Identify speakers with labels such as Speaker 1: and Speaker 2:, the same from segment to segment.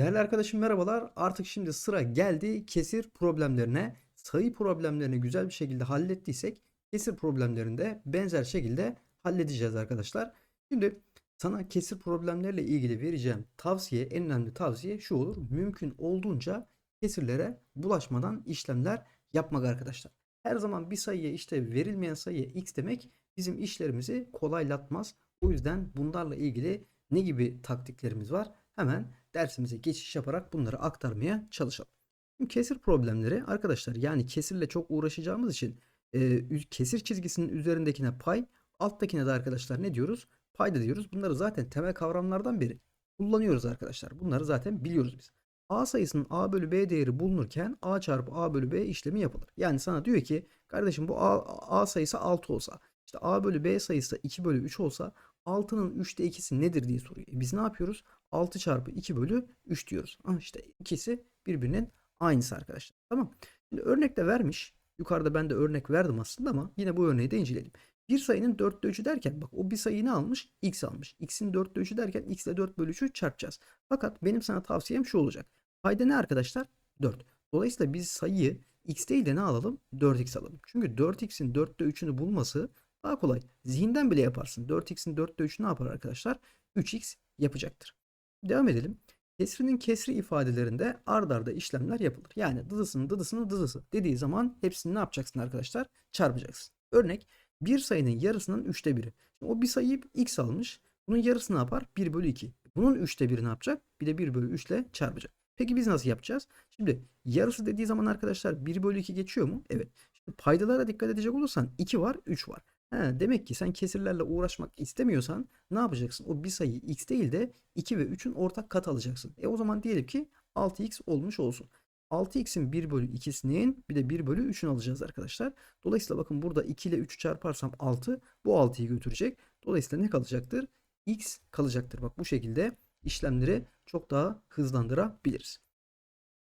Speaker 1: Değerli arkadaşım merhabalar. Artık şimdi sıra geldi kesir problemlerine. Sayı problemlerini güzel bir şekilde hallettiysek kesir problemlerini de benzer şekilde halledeceğiz arkadaşlar. Şimdi sana kesir problemlerle ilgili vereceğim tavsiye, en önemli tavsiye şu olur. Mümkün olduğunca kesirlere bulaşmadan işlemler yapmak arkadaşlar. Her zaman bir sayıya işte verilmeyen sayıya x demek bizim işlerimizi kolaylatmaz. O yüzden bunlarla ilgili ne gibi taktiklerimiz var? Hemen dersimize geçiş yaparak bunları aktarmaya çalışalım. Kesir problemleri arkadaşlar yani kesirle çok uğraşacağımız için e, kesir çizgisinin üzerindekine pay, alttakine de arkadaşlar ne diyoruz? Payda diyoruz. Bunları zaten temel kavramlardan biri kullanıyoruz arkadaşlar. Bunları zaten biliyoruz biz. A sayısının A bölü B değeri bulunurken A çarpı A bölü B işlemi yapılır. Yani sana diyor ki kardeşim bu A, A sayısı 6 olsa işte A bölü B sayısı 2 bölü 3 olsa 6'nın 3'te 2'si nedir diye soruyor. E biz ne yapıyoruz? 6 çarpı 2 bölü 3 diyoruz. Ah işte ikisi birbirinin aynısı arkadaşlar. Tamam. Şimdi örnekte vermiş. Yukarıda ben de örnek verdim aslında ama yine bu örneği de inceleyelim. Bir sayının 4'te 3'ü derken bak o bir sayıyı ne almış? X almış. X'in 4'te 3'ü derken X ile 4 bölü 3'ü çarpacağız. Fakat benim sana tavsiyem şu olacak. Payda ne arkadaşlar? 4. Dolayısıyla biz sayıyı X değil de ne alalım? 4X alalım. Çünkü 4X'in 4'te 3'ünü bulması daha kolay. Zihinden bile yaparsın. 4x'in 4'te 3'ü ne yapar arkadaşlar? 3x yapacaktır. Devam edelim. Kesrinin kesri ifadelerinde ard arda işlemler yapılır. Yani dıdısının dıdısının dıdısı dediği zaman hepsini ne yapacaksın arkadaşlar? Çarpacaksın. Örnek bir sayının yarısının 3'te 1'i. Şimdi o bir sayıyı x almış. Bunun yarısı ne yapar? 1 bölü 2. Bunun 3'te 1'i ne yapacak? Bir de 1 bölü 3 ile çarpacak. Peki biz nasıl yapacağız? Şimdi yarısı dediği zaman arkadaşlar 1 bölü 2 geçiyor mu? Evet. Şimdi paydalara dikkat edecek olursan 2 var 3 var. He, demek ki sen kesirlerle uğraşmak istemiyorsan ne yapacaksın? O bir sayıyı x değil de 2 ve 3'ün ortak katı alacaksın. E o zaman diyelim ki 6x olmuş olsun. 6x'in 1 bölü 2'sinin bir de 1 bölü 3'ünü alacağız arkadaşlar. Dolayısıyla bakın burada 2 ile 3'ü çarparsam 6 bu 6'yı götürecek. Dolayısıyla ne kalacaktır? x kalacaktır. Bak bu şekilde işlemleri çok daha hızlandırabiliriz.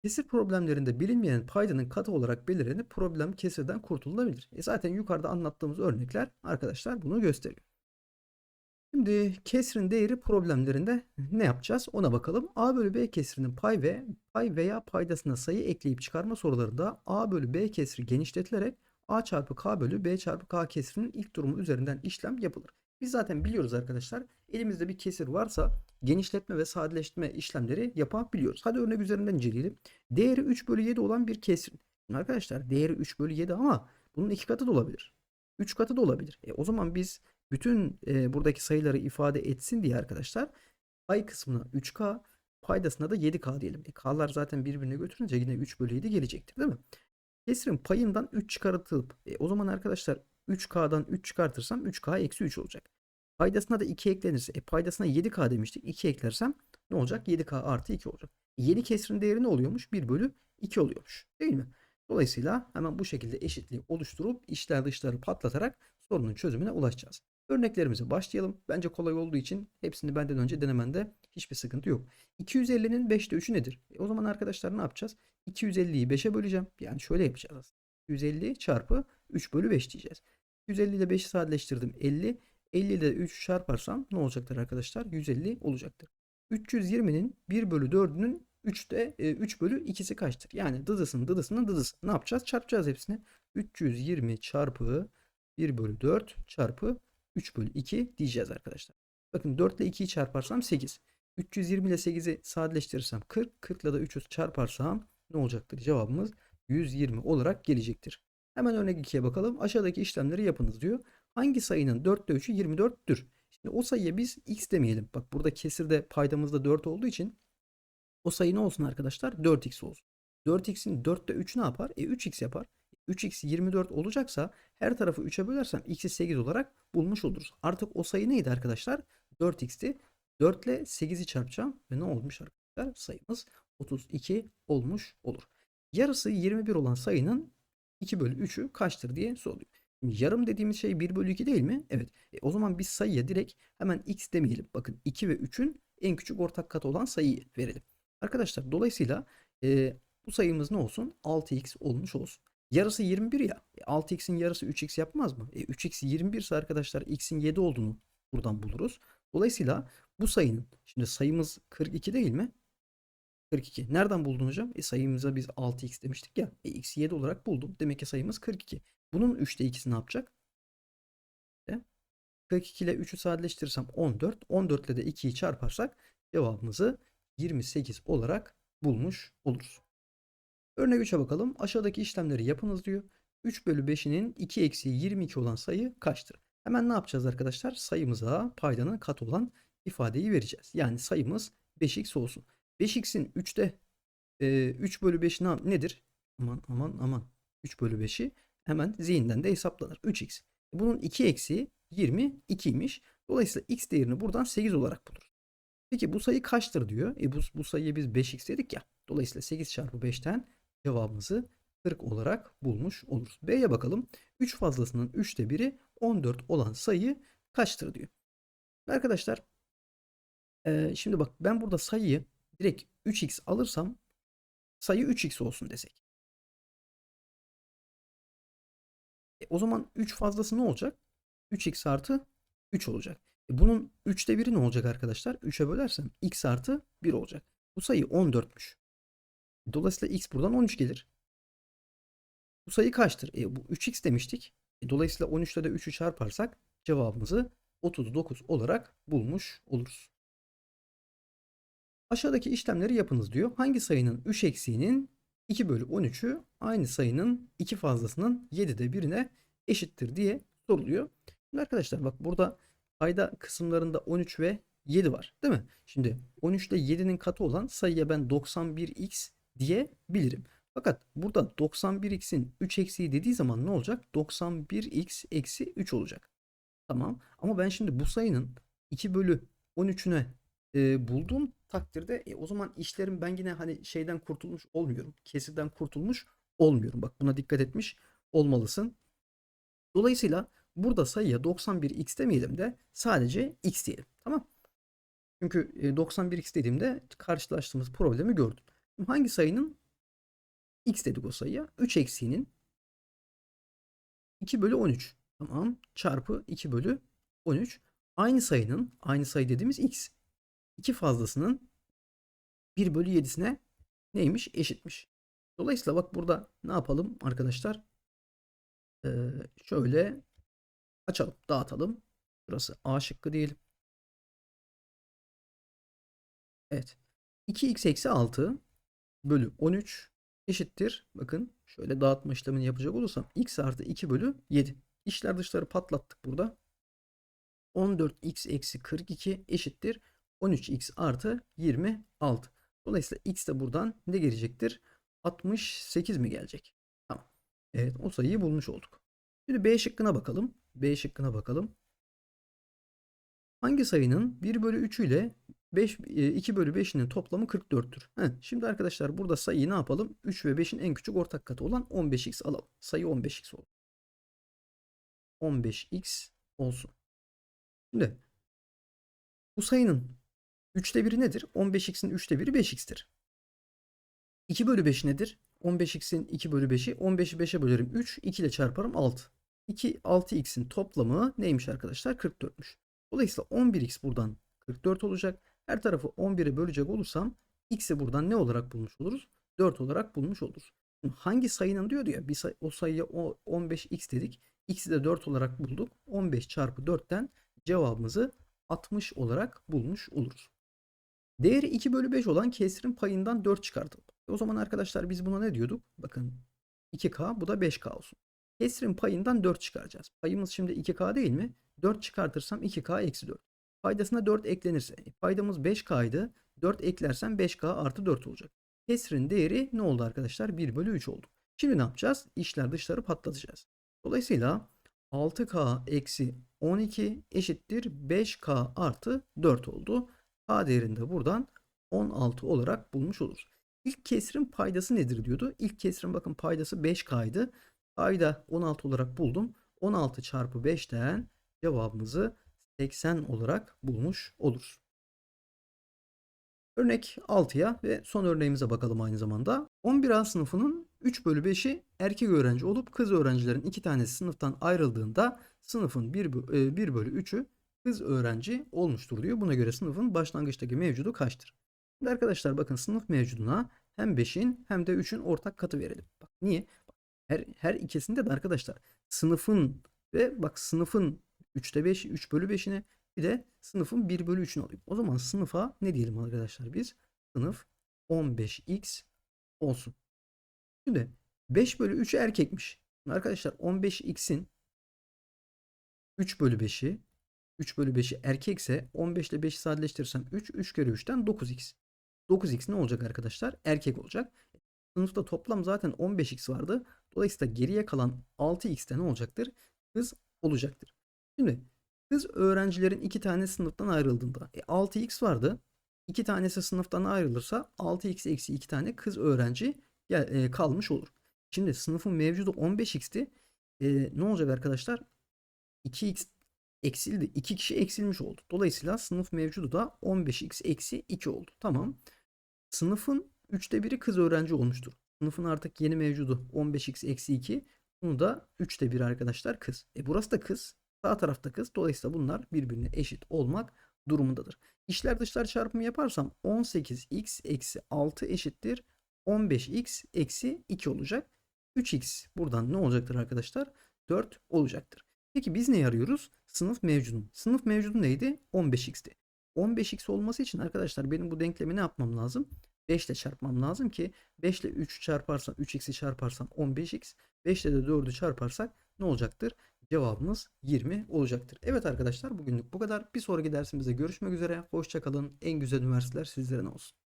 Speaker 1: Kesir problemlerinde bilinmeyen paydanın katı olarak belirlenip problem kesirden kurtulabilir. E zaten yukarıda anlattığımız örnekler arkadaşlar bunu gösteriyor. Şimdi kesrin değeri problemlerinde ne yapacağız ona bakalım. A bölü B kesrinin pay ve pay veya paydasına sayı ekleyip çıkarma sorularında A bölü B kesri genişletilerek A çarpı K bölü B çarpı K kesrinin ilk durumu üzerinden işlem yapılır. Biz zaten biliyoruz arkadaşlar. Elimizde bir kesir varsa genişletme ve sadeleştirme işlemleri yapabiliyoruz. Hadi örnek üzerinden inceleyelim. Değeri 3 bölü 7 olan bir kesir. Arkadaşlar değeri 3 bölü 7 ama bunun iki katı da olabilir. 3 katı da olabilir. E, o zaman biz bütün e, buradaki sayıları ifade etsin diye arkadaşlar pay kısmına 3K paydasına da 7K diyelim. E, K'lar zaten birbirine götürünce yine 3 bölü 7 gelecektir değil mi? Kesirin payından 3 çıkartılıp e, o zaman arkadaşlar 3K'dan 3 çıkartırsam 3K eksi 3 olacak. Paydasına da 2 eklenirse e, paydasına 7K demiştik. 2 eklersem ne olacak? 7K artı 2 olacak. Yeni kesirin değeri ne oluyormuş? 1 bölü 2 oluyormuş. Değil mi? Dolayısıyla hemen bu şekilde eşitliği oluşturup içler dışları patlatarak sorunun çözümüne ulaşacağız. Örneklerimize başlayalım. Bence kolay olduğu için hepsini benden önce denemende hiçbir sıkıntı yok. 250'nin 5'te 3'ü nedir? E o zaman arkadaşlar ne yapacağız? 250'yi 5'e böleceğim. Yani şöyle yapacağız. 250 çarpı 3 bölü 5 diyeceğiz. 250 ile 5'i sadeleştirdim 50. 50 ile 3 çarparsam ne olacaktır arkadaşlar? 150 olacaktır. 320'nin 1 bölü 4'ünün 3'te 3 bölü 2'si kaçtır? Yani dıdısının dıdısının dıdısı. Ne yapacağız? Çarpacağız hepsini. 320 çarpı 1 bölü 4 çarpı 3 bölü 2 diyeceğiz arkadaşlar. Bakın 4 ile 2'yi çarparsam 8. 320 ile 8'i sadeleştirirsem 40. 40 ile de 3'ü çarparsam ne olacaktır? Cevabımız 120 olarak gelecektir. Hemen örnek 2'ye bakalım. Aşağıdaki işlemleri yapınız diyor. Hangi sayının 4'te 3'ü 24'tür? Şimdi o sayıya biz x demeyelim. Bak burada kesirde paydamızda 4 olduğu için o sayı ne olsun arkadaşlar? 4x olsun. 4x'in 4'te 3 ne yapar? E 3x yapar. 3x 24 olacaksa her tarafı 3'e bölersem x'i 8 olarak bulmuş oluruz. Artık o sayı neydi arkadaşlar? 4x'ti. 4 ile 8'i çarpacağım ve ne olmuş arkadaşlar? Sayımız 32 olmuş olur. Yarısı 21 olan sayının 2 bölü 3'ü kaçtır diye soruluyor. Yarım dediğimiz şey 1 bölü 2 değil mi? Evet. E, o zaman biz sayıya direkt hemen x demeyelim. Bakın 2 ve 3'ün en küçük ortak katı olan sayıyı verelim. Arkadaşlar dolayısıyla e, bu sayımız ne olsun? 6x olmuş olsun. Yarısı 21 ya. E, 6x'in yarısı 3x yapmaz mı? E, 3x 21 ise arkadaşlar x'in 7 olduğunu buradan buluruz. Dolayısıyla bu sayının şimdi sayımız 42 değil mi? 42. Nereden buldun hocam? E sayımıza biz 6x demiştik ya. E x'i 7 olarak buldum. Demek ki sayımız 42. Bunun 3'te 2'si ne yapacak? E, 42 ile 3'ü sadeleştirirsem 14. 14 ile de 2'yi çarparsak cevabımızı 28 olarak bulmuş oluruz. Örnek 3'e bakalım. Aşağıdaki işlemleri yapınız diyor. 3 bölü 5'inin 2 eksiği 22 olan sayı kaçtır? Hemen ne yapacağız arkadaşlar? Sayımıza paydanın katı olan ifadeyi vereceğiz. Yani sayımız 5x olsun. 5x'in 3'te e, 3 bölü 5 ne, nedir? Aman aman aman. 3 bölü 5'i hemen zihinden de hesaplanır. 3x. Bunun 2 eksiği 22'ymiş. Dolayısıyla x değerini buradan 8 olarak buluruz. Peki bu sayı kaçtır diyor. E bu, bu sayıya biz 5x dedik ya. Dolayısıyla 8 çarpı 5'ten cevabımızı 40 olarak bulmuş oluruz. B'ye bakalım. 3 fazlasının 3'te biri 14 olan sayı kaçtır diyor. Arkadaşlar e, şimdi bak ben burada sayıyı direkt 3x alırsam sayı 3x olsun desek. E, o zaman 3 fazlası ne olacak? 3x artı 3 olacak. E, bunun 3'te 1'i ne olacak arkadaşlar? 3'e bölersem x artı 1 olacak. Bu sayı 14'müş. Dolayısıyla x buradan 13 gelir. Bu sayı kaçtır? E, bu 3x demiştik. E, dolayısıyla 13 ile de 3'ü çarparsak cevabımızı 39 olarak bulmuş oluruz. Aşağıdaki işlemleri yapınız diyor. Hangi sayının 3 eksiğinin 2 bölü 13'ü aynı sayının 2 fazlasının 7'de 1'ine eşittir diye soruluyor. Şimdi arkadaşlar bak burada payda kısımlarında 13 ve 7 var değil mi? Şimdi 13 ile 7'nin katı olan sayıya ben 91x diyebilirim. Fakat burada 91x'in 3 eksiği dediği zaman ne olacak? 91x eksi 3 olacak. Tamam. Ama ben şimdi bu sayının 2 bölü 13'üne e, bulduğum takdirde e, o zaman işlerim ben yine hani şeyden kurtulmuş olmuyorum. Kesirden kurtulmuş olmuyorum. Bak buna dikkat etmiş olmalısın. Dolayısıyla burada sayıya 91x demeyelim de sadece x diyelim. Tamam. Çünkü e, 91x dediğimde karşılaştığımız problemi gördüm. Şimdi hangi sayının x dedik o sayıya? 3 eksiğinin 2 bölü 13. Tamam. Çarpı 2 bölü 13. Aynı sayının, aynı sayı dediğimiz x. 2 fazlasının 1 bölü 7'sine neymiş? Eşitmiş. Dolayısıyla bak burada ne yapalım arkadaşlar? Ee, şöyle açalım, dağıtalım. Burası A şıkkı diyelim. Evet. 2x eksi 6 bölü 13 eşittir. Bakın şöyle dağıtma işlemini yapacak olursam x artı 2 bölü 7. İşler dışları patlattık burada. 14x eksi 42 eşittir. 13x artı 26. Dolayısıyla x de buradan ne gelecektir? 68 mi gelecek? Tamam. Evet o sayıyı bulmuş olduk. Şimdi B şıkkına bakalım. B şıkkına bakalım. Hangi sayının 1 bölü 3 ile 5, 2 bölü 5'inin toplamı 44'tür. Heh, şimdi arkadaşlar burada sayıyı ne yapalım? 3 ve 5'in en küçük ortak katı olan 15x alalım. Sayı 15x olsun. 15x olsun. Şimdi bu sayının 3'te 1'i nedir? 15x'in 3'te 1'i 5x'tir. 2 bölü 5 nedir? 15x'in 2 bölü 5'i 15'i 5'e bölerim 3. 2 ile çarparım 6. 2 6x'in toplamı neymiş arkadaşlar? 44'müş. Dolayısıyla 11x buradan 44 olacak. Her tarafı 11'e bölecek olursam x'i buradan ne olarak bulmuş oluruz? 4 olarak bulmuş oluruz. Şimdi hangi sayının diyor ya bir say o sayıya 15x dedik. x'i de 4 olarak bulduk. 15 çarpı 4'ten cevabımızı 60 olarak bulmuş oluruz. Değeri 2 bölü 5 olan kesirin payından 4 çıkartalım. O zaman arkadaşlar biz buna ne diyorduk? Bakın 2K bu da 5K olsun. Kesirin payından 4 çıkaracağız. Payımız şimdi 2K değil mi? 4 çıkartırsam 2K eksi 4. Paydasına 4 eklenirse e, paydamız 5K idi. 4 eklersem 5K artı 4 olacak. Kesrin değeri ne oldu arkadaşlar? 1 bölü 3 oldu. Şimdi ne yapacağız? İşler dışları patlatacağız. Dolayısıyla 6K eksi 12 eşittir 5K artı 4 oldu. K değerini de buradan 16 olarak bulmuş oluruz. İlk kesrin paydası nedir diyordu. İlk kesrin bakın paydası 5K'ydı. K'yı 16 olarak buldum. 16 çarpı 5'ten cevabımızı 80 olarak bulmuş oluruz. Örnek 6'ya ve son örneğimize bakalım aynı zamanda. 11A sınıfının 3 bölü 5'i erkek öğrenci olup kız öğrencilerin 2 tanesi sınıftan ayrıldığında sınıfın 1, 1 bölü 3'ü kız öğrenci olmuştur diyor. Buna göre sınıfın başlangıçtaki mevcudu kaçtır? Şimdi arkadaşlar bakın sınıf mevcuduna hem 5'in hem de 3'ün ortak katı verelim. Bak niye? Her, her ikisinde de arkadaşlar sınıfın ve bak sınıfın 3'te 5, 3 bölü 5'ini bir de sınıfın 1 bölü 3'ünü alayım. O zaman sınıfa ne diyelim arkadaşlar biz? Sınıf 15x olsun. Şimdi 5 bölü 3 erkekmiş. Şimdi arkadaşlar 15x'in 3 bölü 5'i 3 bölü 5'i erkekse 15 ile 5'i sadeleştirirsem 3, 3 kere 3'ten 9x. 9x ne olacak arkadaşlar? Erkek olacak. Sınıfta toplam zaten 15x vardı. Dolayısıyla geriye kalan 6x'te ne olacaktır? Kız olacaktır. Şimdi kız öğrencilerin iki tane sınıftan ayrıldığında e, 6x vardı. İki tanesi sınıftan ayrılırsa 6x eksi 2 tane kız öğrenci e, kalmış olur. Şimdi sınıfın mevcudu 15x'ti. E, ne olacak arkadaşlar? 2x eksildi. 2 kişi eksilmiş oldu. Dolayısıyla sınıf mevcudu da 15x eksi 2 oldu. Tamam. Sınıfın 3'te 1'i kız öğrenci olmuştur. Sınıfın artık yeni mevcudu 15x eksi 2. Bunu da 3'te 1 arkadaşlar kız. E burası da kız. Sağ tarafta kız. Dolayısıyla bunlar birbirine eşit olmak durumundadır. İşler dışlar çarpımı yaparsam 18x eksi 6 eşittir 15x eksi 2 olacak. 3x buradan ne olacaktır arkadaşlar? 4 olacaktır. Peki biz ne arıyoruz? Sınıf mevcudun. Sınıf mevcudu neydi? 15x'ti. 15x olması için arkadaşlar benim bu denklemi ne yapmam lazım? 5 ile çarpmam lazım ki 5 ile 3 çarparsam 3x'i çarparsam 15x 5 ile de 4'ü çarparsak ne olacaktır? Cevabımız 20 olacaktır. Evet arkadaşlar bugünlük bu kadar. Bir sonraki dersimizde görüşmek üzere. Hoşçakalın. En güzel üniversiteler sizlerin olsun.